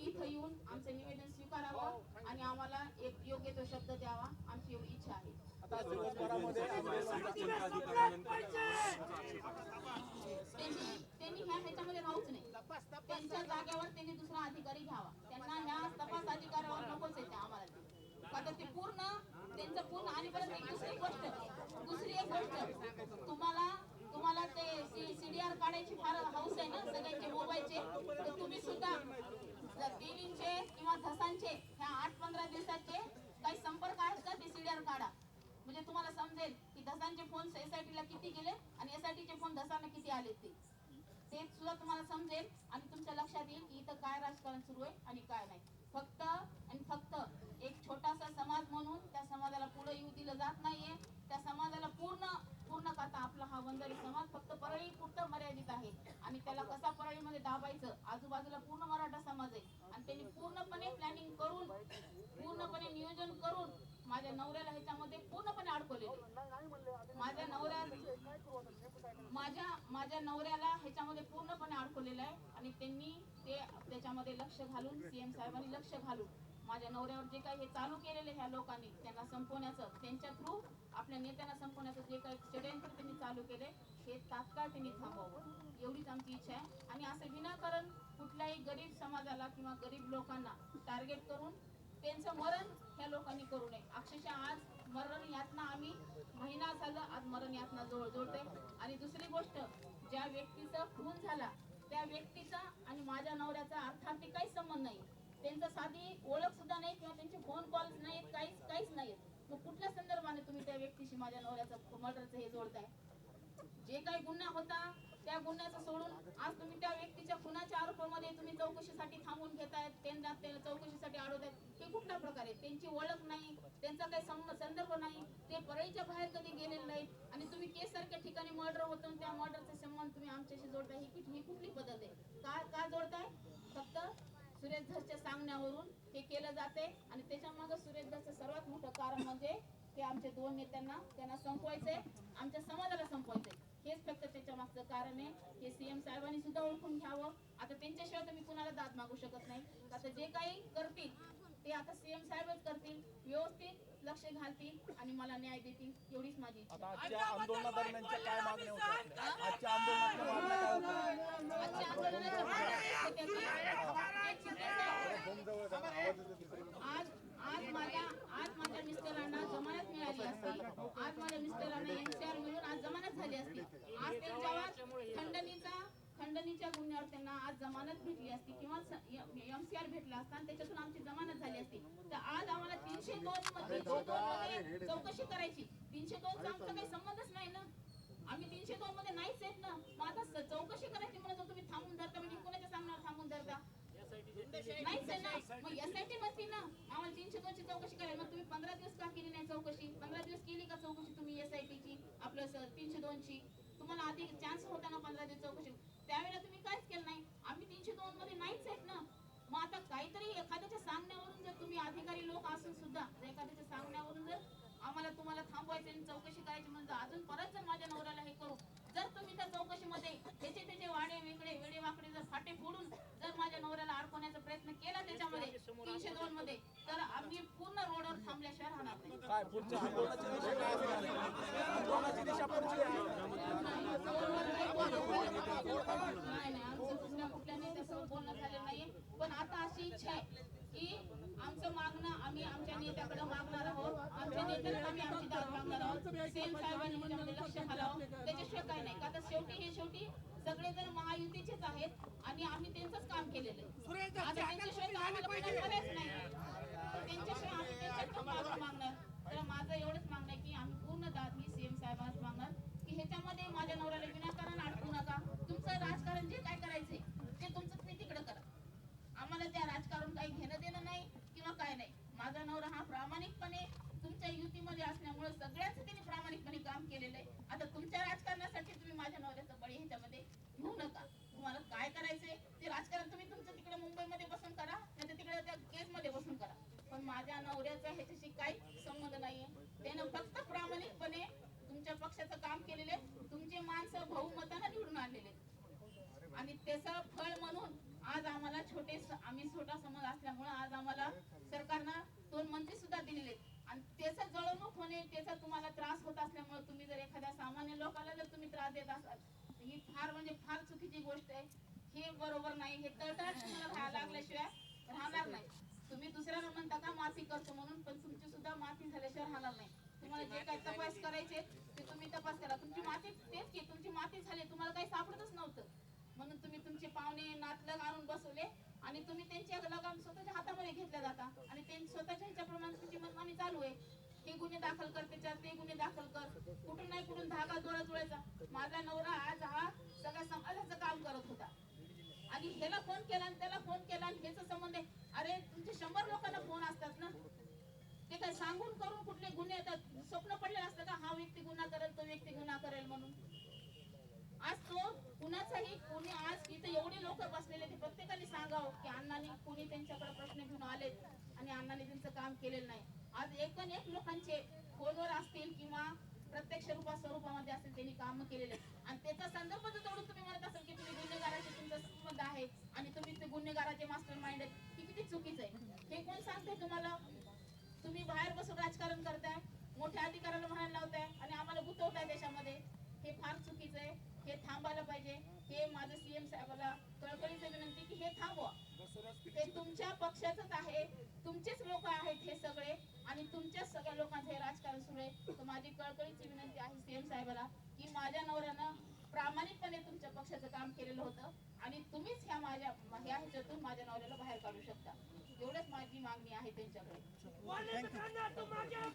इथं येऊन आमचं निवेदन स्वीकारावं आणि आम्हाला एक योग्य तो शब्द द्यावा आमची एवढी इच्छा आहे. त्यांनी त्यांनी ह्या ह्याच्यामध्ये राहूच नाही त्यांच्या जागेवर त्यांनी दुसरा अधिकारी घ्यावा. त्यांना ह्या तपास अधिकाऱ्यावर नकोच येते आम्हाला ते. पूर्ण त्यांचं पूर्ण आणि परत एक दुसरी गोष्ट दुसरी एक गोष्ट. तुम्हाला तुम्हाला ते सीडीआर काढायची फार हाऊस आहे ना सगळ्यांचे मोबाईलचे तर तुम्ही सुद्धा जर देवींचे किंवा धसांचे ह्या आठ पंधरा दिवसाचे काही संपर्क आहेत का ते सीडीआर काढा. म्हणजे तुम्हाला समजेल की धसांचे फोन एसआयटीला किती गेले आणि एसआयटीचे फोन धसांना किती आले ते. ते सुद्धा तुम्हाला समजेल आणि तुमच्या लक्षात येईल की इथं काय राजकारण सुरू आहे आणि काय नाही. फक्त आणि फक्त एक छोटासा समाज म्हणून त्या समाजाला पुढे येऊ दिलं जात नाहीये. त्या समाजाला पूर्ण पूर्ण करता आपला हा वंजारी समाज फक्त परळी पुरतं मर्यादित आहे. आणि त्याला कसा परळीमध्ये दाबायचं आजूबाजूला पूर्ण मराठा समाज आहे आणि त्यांनी पूर्णपणे प्लॅनिंग करून पूर्णपणे नियोजन करून माझ्या नवऱ्याला ह्याच्यामध्ये पूर्णपणे अडकवले. माझ्या नवऱ्या माझ्या माझ्या नवऱ्याला ह्याच्यामध्ये पूर्णपणे अडकवलेलं आहे आणि त्यांनी ते त्याच्यामध्ये लक्ष घालून सीएम साहेबांनी लक्ष घालून माझ्या नवऱ्यावर जे काही हे चालू केलेले ह्या लोकांनी त्यांना संपवण्याचं त्यांच्या थ्रू आपल्या नेत्यांना संपवण्याचं जे काही षडयंत्र त्यांनी चालू केले हे तात्काळ त्यांनी थांबवावं. एवढीच आमची इच्छा आहे. आणि असं विनाकारण कुठल्याही गरीब समाजाला किंवा गरीब लोकांना टार्गेट करून त्यांचं मरण ह्या लोकांनी करू नये. अक्षरशः आज मरण यातना आम्ही महिना झालं आज मरण यातना जोड जोडते आणि दुसरी गोष्ट ज्या व्यक्तीचा खून झाला त्या व्यक्तीचा आणि माझ्या नवऱ्याचा अर्थार्थी काही संबंध नाही. त्यांचा साधी ओळख सुद्धा नाही किंवा त्यांचे फोन कॉल्स नाहीत काहीच काहीच नाहीत. मग कुठल्या संदर्भाने तुम्ही त्या व्यक्तीशी माझ्या नवऱ्याचं मर्डरचं हे जोडताय? जे काही गुन्हा होता त्या गुन्ह्याचं सोडून आज तुम्ही त्या व्यक्तीच्या खुनाच्या आरोपामध्ये तुम्ही चौकशीसाठी थांबून घेतायत त्यांना त्याला चौकशीसाठी अडवतायत हे कुठल्या प्रकारे? त्यांची ओळख नाही त्यांचा काही संदर्भ नाही ते परळीच्या बाहेर कधी गेलेले नाहीत आणि तुम्ही केस सारख्या ठिकाणी मर्डर होतो आणि त्या मर्डरचा संबंध तुम्ही आमच्याशी जोडताय ही कुठली पद्धत आहे? का का जोडताय? सुरेश धसच्या सांगण्यावरून हे केलं जाते आणि त्याच्यामागं सुरेश धसचं सर्वात मोठं कारण म्हणजे की आमच्या दोन नेत्यांना त्यांना संपवायचंय आमच्या समाजाला संपवायचंय हेच फक्त त्याच्या मागचं कारण आहे. हे सीएम साहेबांनी सुद्धा ओळखून घ्यावं. आता त्यांच्याशिवाय तर मी कुणाला दाद मागू शकत नाही. आता जे काही करतील ते आता सीएम साहेबच करतील. व्यवस्थित लक्ष घालतील आणि मला न्याय देतील. एवढीच माझी आजच्या आंदोलनादरम्यानच्या काय मागण्या होत्या आपल्या? आजच्या आंदोलनाच्या मागण्या काय होत्या आजच्या आंदोलनाच्या मागण्या होत्या की एक छोटासा- आज आज माझ्या आज माझ्या मिस्टरांना जमानत मिळाली असती आज माझ्या मिस्टरांना एनसीआर मिळून आज जमानत झाली असती आज त्यांच्यावर खंडणीचा खंडणीच्या गुन्ह्यावर त्यांना आज जमानत भेटली असती किंवा एमसीआर भेटला असता आणि त्याच्यातून आमची जमानत झाली असती. तर आज आम्हाला तीनशे दोन मध्ये चौकशी करायची. तीनशे दोनचा आमचा काही संबंधच नाही ना. आम्ही तीनशे दोन मध्ये नाहीच आहेत ना. मग आता स- चौकशी करायची म्हणत होतो तुम्ही थांबून धरता म्हणजे कोणाच्या सांगणार थांबून धरता? नाहीच आहे ना. मग एसआयटी म्हणते ना. आम्हाला तीनशे दोनची चौकशी करायला मग तुम्ही पंधरा दिवस का केली नाही चौकशी? पंधरा दिवस केली का चौकशी तुम्ही एसआयटीची आपलं स- तीनशे दोनची. तुम्हाला आधी चान्स होता ना पंधरा दिवस चौकशी? त्यावेळेला तुम्ही काहीच केलं नाही. काहीतरी एखाद्याच्या सांगण्यावरून जर तुम्ही अधिकारी लोक असून सुद्धा जर एखाद्याच्या सांगण्यावरून जर आम्हाला तुम्हाला थांबवायचं आणि चौकशी करायची म्हणजे अजून परत जर माझ्या नवऱ्याला हे करू जर तुम्ही त्या चौकशीमध्ये त्याचे त्याचे वाडे वेगळे वेडे वाकडे जर फाटे फोडून जर माझ्या नवऱ्याला अडकवण्याचा प्रयत्न केला त्याच्यामध्ये तीनशे दोन मध्ये तर आम्ही पूर्ण रोडवर थांबल्याशिवाय राहणार नाही काय पुढच्या आंदोलनाची दिशा काय असणार आहे? आंदोलनाची दिशा पुढची आहे नाही नाही आमचं दुसऱ्या कुठल्या नेत्यासोबत बोलणं झालं नाहीये पण आता अशी इच्छा आहे की आमचं मागणं आम्ही आमच्या नेत्याकडे मागणार आहोत आमच्या नेत्याला आम्ही आमची दाद मागणार आहोत सेम साहेबांनी त्याच्यामध्ये लक्ष घालावं त्याच्याशिवाय काय नाही. तर शेवटी हे शेवटी सगळेजण महायुतीचेच आहेत आणि आम्ही त्यांचंच काम केलेलं आहे. आता त्यांच्याशिवाय मागणार. तर माझं एवढंच मागणं आहे की आम्ही पूर्ण दाद ही सीएम साहेबांनाच मागणार. की ह्याच्यामध्ये माझ्या नवऱ्याला विनाकारण अडकू नका. तुमचं राजकारण जे काय करायचंय ते तुमचं तुम्ही तिकडे करा. आम्हाला त्या राजकारण काही घेणं देणं नाही किंवा काय नाही. माझा नवरा हा प्रामाणिकपणे त्यामुळे सगळ्यांचं तिने प्रामाणिकपणे काम केलेलं आहे. आता तुमच्या राजकारणासाठी तुम्ही माझ्या नवऱ्याचं बळी ह्याच्यामध्ये घेऊ नका. तुम्हाला काय करायचंय? ते राजकारण तुम्ही तुमचं तिकडे मुंबईमध्ये बसून करा नाही तिकडे त्या केसमध्ये बसून करा. पण माझ्या नवऱ्याचा ह्याच्याशी काही संबंध नाहीये. त्यानं फक्त प्रामाणिकपणे तुमच्या पक्षाचं काम केलेले तुमचे माणसं बहुमतानं निवडून आणलेले आणि त्याचं फळ म्हणून आज आम्हाला छोटे आम्ही छोटा समज असल्यामुळे आज आम्हाला सरकारनं दोन मंत्री सुद्धा दिलेले त्याचा जळवणूक होणे त्याचा तुम्हाला त्रास होत असल्यामुळे तुम्ही जर एखाद्या सामान्य लोकाला जर तुम्ही त्रास देत असाल ही फार म्हणजे फार चुकीची गोष्ट आहे. हे बरोबर नाही हे तळतळाट तुम्हाला राहा लागल्याशिवाय राहणार नाही. तुम्ही दुसऱ्याला म्हणता का माफी करतो म्हणून पण तुमची सुद्धा माफी झाल्याशिवाय राहणार नाही. तुम्हाला जे काही तपास करायचे ते तुम्ही तपास करा. तुमची माती तेच की तुमची माती झाली तुम्हाला काही सापडतच नव्हतं. म्हणून तुम्ही तुमचे पाहुणे नातलग आणून बसवले आणि तुम्ही त्यांचे लगाम स्वतःच्या हातामध्ये घेतल्या जाता. गुन्हे दाखल कर त्याच्यात ते गुन्हे दाखल कर. कुठून नाही कुठून धागा जोडा जुळायचा. माझा नवरा आज हा सगळ्या समाजाचं काम करत होता. आणि ह्याला फोन केला आणि त्याला फोन केला आणि ह्याचा संबंध आहे. अरे तुमचे शंभर लोकांना फोन असतात ना? ते काय सांगून करून कुठले गुन्हे येतात? स्वप्न पडले असतं का? हा व्यक्ती गुन्हा करेल तो व्यक्ती गुन्हा करेल म्हणून. आज तो कुणाचाही कोणी आज इथे एवढे लोक बसलेले ते प्रत्येकाने सांगावं की अण्णाने कोणी त्यांच्याकडे प्रश्न घेऊन आलेत आणि अण्णांनी त्यांचं काम केलेलं नाही. आज एकन एक लोकांचे फोनवर असतील किंवा प्रत्यक्ष रूपात स्वरूपामध्ये असतील त्यांनी काम केलेले. आणि त्याचा संदर्भ जर जोडून तुम्ही म्हणत असाल की तुम्ही गुन्हेगाराशी तुमचा संबंध आहे आणि तुम्ही ते गुन्हेगाराचे मास्टर माइंड आहेत. हे किती चुकीचं आहे. हे कोण सांगते तुम्हाला? तुम्ही बाहेर बसून राजकारण करताय मोठ्या अधिकाऱ्याला म्हणायला लावताय आणि आम्हाला गुंतवताय देशामध्ये. हे फार चुकीचं आहे. हे थांबायला पाहिजे. हे माझं सीएम साहेबाला कळकळीचं विनंती की हे थांबवा. ते तुमच्या पक्षाचंच आहे. तुमचेच लोक आहेत हे सगळे. आणि तुमच्याच सगळ्या लोकांचं हे राजकारण सुरू आहे. तर माझी कळकळीची विनंती आहे सीएम साहेबाला की माझ्या नवऱ्यानं प्रामाणिकपणे तुमच्या पक्षाचं काम केलेलं होतं आणि तुम्हीच ह्या माझ्या ह्या ह्याच्यातून माझ्या नवऱ्याला बाहेर काढू शकता. एवढंच माझी मागणी आहे त्यांच्याकडे.